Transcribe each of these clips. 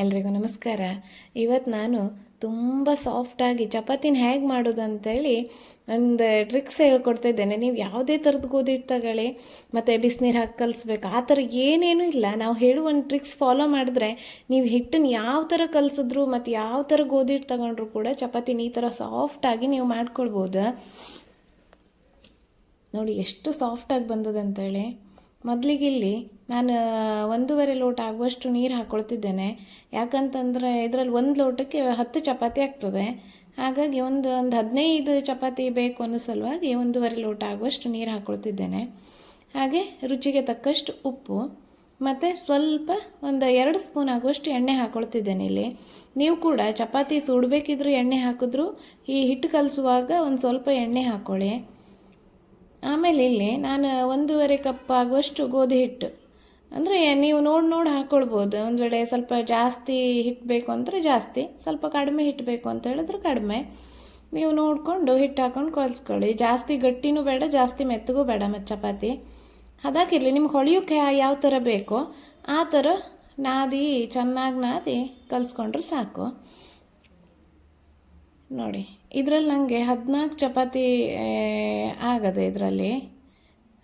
ಎಲ್ರಿಗೂ ನಮಸ್ಕಾರ. ಇವತ್ತು ನಾನು ತುಂಬ ಸಾಫ್ಟಾಗಿ ಚಪಾತಿನ ಹೇಗೆ ಮಾಡೋದು ಅಂತೇಳಿ ಒಂದು ಟ್ರಿಕ್ಸ್ ಹೇಳ್ಕೊಡ್ತಿದ್ದೇನೆ ನೀವು ಯಾವುದೇ ಥರದ ಗೋಧಿ ಹಿಟ್ಟು ತಗೊಳ್ಳಿ, ಮತ್ತು ಬಿಸಿನೀರು ಹಾಕಿ ಕಲಿಸ್ಬೇಕು. ಆ ಥರ ಏನೇನೂ ಇಲ್ಲ. ನಾವು ಹೇಳುವ ಒಂದು ಟ್ರಿಕ್ಸ್ ಫಾಲೋ ಮಾಡಿದ್ರೆ ನೀವು ಹಿಟ್ಟನ್ನು ಯಾವ ಥರ ಕಲಿಸಿದ್ರು ಮತ್ತು ಯಾವ ಥರ ಗೋಧಿ ಹಿಟ್ಟು ತಗೊಂಡ್ರು ಕೂಡ ಚಪಾತಿನ ಈ ಥರ ಸಾಫ್ಟಾಗಿ ನೀವು ಮಾಡ್ಕೊಳ್ಬೋದು. ನೋಡಿ, ಎಷ್ಟು ಸಾಫ್ಟಾಗಿ ಬಂದದೆ ಅಂತೇಳಿ. ಮೊದಲಿಗೆ ಇಲ್ಲಿ ನಾನು ಒಂದೂವರೆ ಲೋಟ ಆಗುವಷ್ಟು ನೀರು ಹಾಕ್ಕೊಳ್ತಿದ್ದೇನೆ ಯಾಕಂತಂದರೆ ಇದರಲ್ಲಿ ಒಂದು ಲೋಟಕ್ಕೆ ಹತ್ತು ಚಪಾತಿ ಆಗ್ತದೆ. ಹಾಗಾಗಿ ಒಂದು ಒಂದು ಹದಿನೈದು ಚಪಾತಿ ಬೇಕು ಅನ್ನೋ ಸಲುವಾಗಿ ಒಂದೂವರೆ ಲೋಟ ಆಗುವಷ್ಟು ನೀರು ಹಾಕ್ಕೊಳ್ತಿದ್ದೇನೆ ಹಾಗೆ ರುಚಿಗೆ ತಕ್ಕಷ್ಟು ಉಪ್ಪು, ಮತ್ತು ಸ್ವಲ್ಪ ಒಂದು ಎರಡು ಸ್ಪೂನ್ ಆಗುವಷ್ಟು ಎಣ್ಣೆ ಹಾಕ್ಕೊಳ್ತಿದ್ದೇನೆ ಇಲ್ಲಿ. ನೀವು ಕೂಡ ಚಪಾತಿ ಸುಡಬೇಕಿದ್ರೂ ಎಣ್ಣೆ ಹಾಕಿದ್ರು, ಈ ಹಿಟ್ಟು ಕಲಿಸುವಾಗ ಒಂದು ಸ್ವಲ್ಪ ಎಣ್ಣೆ ಹಾಕ್ಕೊಳ್ಳಿ ಆಮೇಲೆ ಇಲ್ಲಿ ನಾನು ಒಂದೂವರೆ ಕಪ್ ಆಗುವಷ್ಟು ಗೋಧಿ ಹಿಟ್ಟು. ಅಂದರೆ ನೀವು ನೋಡಿ ನೋಡಿ ಹಾಕ್ಕೊಳ್ಬೋದು ಒಂದು ವೇಳೆ ಸ್ವಲ್ಪ ಜಾಸ್ತಿ ಹಿಟ್ಟು ಬೇಕು ಅಂದರೆ ಜಾಸ್ತಿ, ಸ್ವಲ್ಪ ಕಡಿಮೆ ಹಿಟ್ಟು ಬೇಕು ಅಂತ ಹೇಳಿದ್ರೆ ಕಡಿಮೆ. ನೀವು ನೋಡಿಕೊಂಡು ಹಿಟ್ಟು ಹಾಕ್ಕೊಂಡು ಕಲಿಸ್ಕೊಳ್ಳಿ ಜಾಸ್ತಿ ಗಟ್ಟಿನೂ ಬೇಡ, ಜಾಸ್ತಿ ಮೆತ್ತಗೂ ಬೇಡ ಮತ್ತು ಚಪಾತಿ. ಅದಾಕಿರಲಿ ನಿಮ್ಗೆ ಹೊಳೆಯೋಕೆ ಯಾವ ಥರ ಬೇಕೋ ಆ ಥರ ನಾದಿ ಚೆನ್ನಾಗಿ ನಾದಿ ಕಲಿಸ್ಕೊಂಡ್ರೆ ಸಾಕು. ನೋಡಿ, ಇದರಲ್ಲಿ ನನಗೆ ಹದಿನಾಲ್ಕು ಚಪಾತಿ ಆಗದೆ ಇದರಲ್ಲಿ.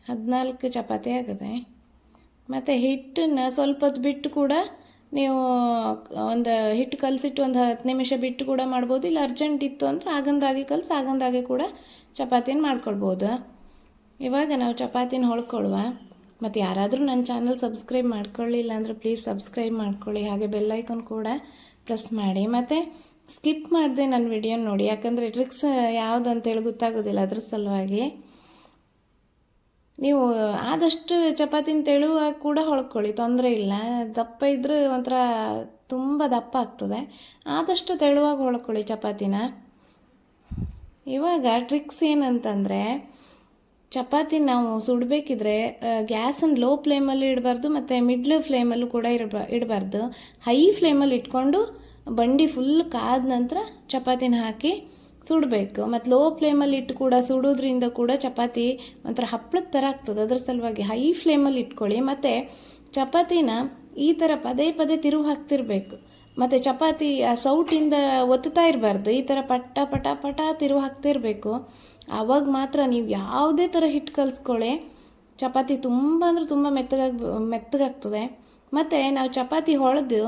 ಹದಿನಾಲ್ಕು ಚಪಾತಿ ಆಗದೆ. ಮತ್ತು ಹಿಟ್ಟನ್ನು ಸ್ವಲ್ಪ ಹೊತ್ತು ಬಿಟ್ಟು ಕೂಡ ನೀವು ಒಂದು ಹಿಟ್ಟು ಕಲಸಿಟ್ಟು ಒಂದು ಹತ್ತು ನಿಮಿಷ ಬಿಟ್ಟು ಕೂಡ ಮಾಡ್ಬೋದು. ಇಲ್ಲ ಅರ್ಜೆಂಟ್ ಇತ್ತು ಅಂದರೆ ಆಗಂದಾಗೆ ಕಲಸಿ, ಆಗಂದಾಗೆ ಕೂಡ ಚಪಾತಿನ ಮಾಡ್ಕೊಳ್ಬೋದು. ಇವಾಗ ನಾವು ಚಪಾತಿನ ಹೊಳ್ಕೊಳ್ಳುವ. ಮತ್ತು ಯಾರಾದರೂ ನನ್ನ ಚಾನಲ್ ಸಬ್ಸ್ಕ್ರೈಬ್ ಮಾಡ್ಕೊಳ್ಳಿಲ್ಲ ಅಂದರೆ ಪ್ಲೀಸ್ ಸಬ್ಸ್ಕ್ರೈಬ್ ಮಾಡ್ಕೊಳ್ಳಿ. ಹಾಗೆ ಬೆಲ್ಲೈಕನ್ ಕೂಡ ಪ್ರೆಸ್ ಮಾಡಿ. ಮತ್ತು ಸ್ಕಿಪ್ ಮಾಡಿದೆ ನನ್ನ ವಿಡಿಯೋ ನೋಡಿ. ಯಾಕಂದರೆ ಟ್ರಿಕ್ಸ್ ಯಾವುದು ಅಂತೇಳಿ ಗೊತ್ತಾಗೋದಿಲ್ಲ ಅದ್ರ ಸಲುವಾಗಿ. ನೀವು ಆದಷ್ಟು ಚಪಾತಿನ ತೆಳುವಾಗಿ ಕೂಡ ಹೊಳ್ಕೊಳ್ಳಿ, ತೊಂದರೆ ಇಲ್ಲ. ದಪ್ಪ ಇದ್ದರೆ ಒಂಥರ ತುಂಬ ದಪ್ಪ ಆಗ್ತದೆ. ಆದಷ್ಟು ತೆಳುವಾಗಿ ಹೊಳ್ಕೊಳ್ಳಿ ಚಪಾತಿನ. ಇವಾಗ ಟ್ರಿಕ್ಸ್ ಏನಂತಂದರೆ ಚಪಾತಿ ನಾವು ಸುಡಬೇಕಿದ್ರೆ ಗ್ಯಾಸನ್ನು ಲೋ ಫ್ಲೇಮಲ್ಲಿ ಇಡಬಾರ್ದು, ಮತ್ತು ಮಿಡ್ಲ್ ಫ್ಲೇಮಲ್ಲೂ ಕೂಡ ಇರಬ ಇಡಬಾರ್ದು. ಹೈ ಫ್ಲೇಮಲ್ಲಿ ಇಟ್ಕೊಂಡು ಬಂಡಿ ಫುಲ್ ಕಾದ ನಂತರ ಚಪಾತಿನ ಹಾಕಿ ಸುಡಬೇಕು. ಮತ್ತು ಲೋ ಫ್ಲೇಮಲ್ಲಿ ಇಟ್ಟು ಕೂಡ ಸುಡೋದ್ರಿಂದ ಕೂಡ ಚಪಾತಿ ಒಂಥರ ಹಪ್ಪಳದ ಥರ ಆಗ್ತದೆ. ಅದರ ಸಲುವಾಗಿ ಹೈ ಫ್ಲೇಮಲ್ಲಿ ಇಟ್ಕೊಳ್ಳಿ. ಮತ್ತು ಚಪಾತಿನ ಈ ಥರ ಪದೇ ಪದೇ ತಿರುವು ಹಾಕ್ತಿರ್ಬೇಕು. ಮತ್ತು ಚಪಾತಿ ಆ ಸೌಟಿಂದ ಒತ್ತುತ್ತಾ ಇರಬಾರ್ದು. ಈ ಥರ ಪಟ ಪಟ ಪಟ ತಿರುವು ಹಾಕ್ತಿರ್ಬೇಕು. ಆವಾಗ ಮಾತ್ರ ನೀವು ಯಾವುದೇ ಥರ ಹಿಟ್ಟು ಕಲಿಸ್ಕೊಳ್ಳಿ ಚಪಾತಿ ತುಂಬ ಅಂದರೆ ತುಂಬ ಮೆತ್ತಗಾಗಿ, ಮೆತ್ತಗಾಗ್ತದೆ. ಮತ್ತು ನಾವು ಚಪಾತಿ ಹೊಳೆದು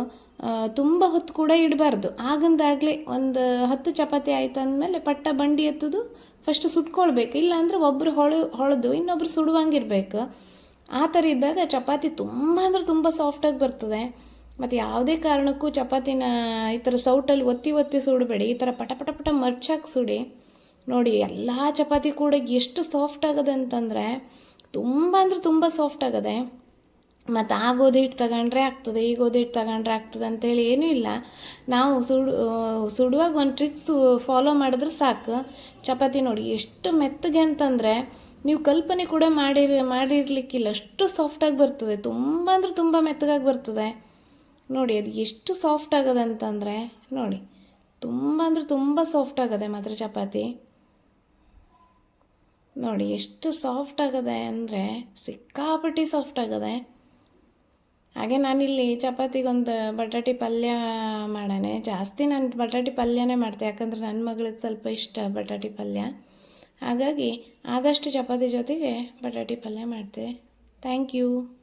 ತುಂಬ ಹೊತ್ತು ಕೂಡ ಇಡಬಾರ್ದು. ಆಗಂದಾಗಲೇ ಒಂದು ಹತ್ತು ಚಪಾತಿ ಆಯ್ತು ಅಂದಮೇಲೆ ಪಟ್ಟ ಬಂಡಿ ಎತ್ತುದು ಫಸ್ಟ್ ಸುಟ್ಕೊಳ್ಬೇಕು. ಇಲ್ಲಾಂದ್ರೆ ಒಬ್ಬರು ಹೊಳ, ಹೊಳೆದು ಇನ್ನೊಬ್ರು ಸುಡುವಂಗಿರ್ಬೇಕು. ಆ ಥರ ಇದ್ದಾಗ ಚಪಾತಿ ತುಂಬ ಅಂದ್ರೆ ತುಂಬ ಸಾಫ್ಟಾಗಿ ಬರ್ತದೆ. ಮತ್ತು ಯಾವುದೇ ಕಾರಣಕ್ಕೂ ಚಪಾತಿನ ಈ ಥರ ಸೌಟಲ್ಲಿ ಒತ್ತಿ ಒತ್ತಿ ಸುಡಬೇಡಿ. ಈ ಥರ ಪಟ ಪಟ ಪಟ ಮರ್ಚಾಕಿ ಸುಡಿ. ನೋಡಿ, ಎಲ್ಲ ಚಪಾತಿ ಕೂಡ ಎಷ್ಟು ಸಾಫ್ಟ್ ಆಗದೆ ಅಂತಂದರೆ ತುಂಬ ಅಂದರೆ ತುಂಬ ಸಾಫ್ಟ್ ಆಗದೆ ಮತ್ತು ಆ ಗೋಧಿ ಹಿಟ್ಟು ತಗೊಂಡ್ರೆ ಆಗ್ತದೆ ಈ ಗೋಧಿ ಹಿಟ್ಟು ತಗೊಂಡ್ರೆ ಆಗ್ತದೆ ಅಂತೇಳಿ ಏನೂ ಇಲ್ಲ. ನಾವು ಸುಡು, ಸುಡುವಾಗ ಒಂದು ಟ್ರಿಕ್ಸ್ ಫಾಲೋ ಮಾಡಿದ್ರೆ ಸಾಕು. ಚಪಾತಿ ನೋಡಿ, ಎಷ್ಟು ಮೆತ್ತಗೆ ಅಂತಂದರೆ ನೀವು ಕಲ್ಪನೆ ಕೂಡ ಮಾಡಿರ್, ಮಾಡಿರ್ಲಿಕ್ಕಿಲ್ಲ. ಅಷ್ಟು ಸಾಫ್ಟಾಗಿ ಬರ್ತದೆ. ತುಂಬ ಅಂದರೆ ತುಂಬ ಮೆತ್ತಗಾಗಿ ಬರ್ತದೆ. ನೋಡಿ, ಅದು ಎಷ್ಟು ಸಾಫ್ಟ್ ಆಗದೆ ಅಂತಂದರೆ, ನೋಡಿ, ತುಂಬ ಅಂದರೆ ತುಂಬ ಸಾಫ್ಟ್ ಆಗದೆ ಮಾತ್ರ ಚಪಾತಿ. ನೋಡಿ, ಎಷ್ಟು ಸಾಫ್ಟ್ ಆಗದೆ ಅಂದರೆ ಸಿಕ್ಕಾಪಟ್ಟಿ ಸಾಫ್ಟ್ ಆಗದೆ. ಹಾಗೆ ನಾನಿಲ್ಲಿ ಚಪಾತಿಗೊಂದು ಬಟಾಟಿ ಪಲ್ಯ ಮಾಡೋಣ. ಜಾಸ್ತಿ ನಾನು ಬಟಾಟಿ ಪಲ್ಯನೇ ಮಾಡ್ತೆ. ಯಾಕಂದರೆ ನನ್ನ ಮಗಳಿಗೆ ಸ್ವಲ್ಪ ಇಷ್ಟ ಬಟಾಟಿ ಪಲ್ಯ. ಹಾಗಾಗಿ ಆದಷ್ಟು ಚಪಾತಿ ಜೊತೆಗೆ ಬಟಾಟಿ ಪಲ್ಯ ಮಾಡ್ತೆ. Thank you.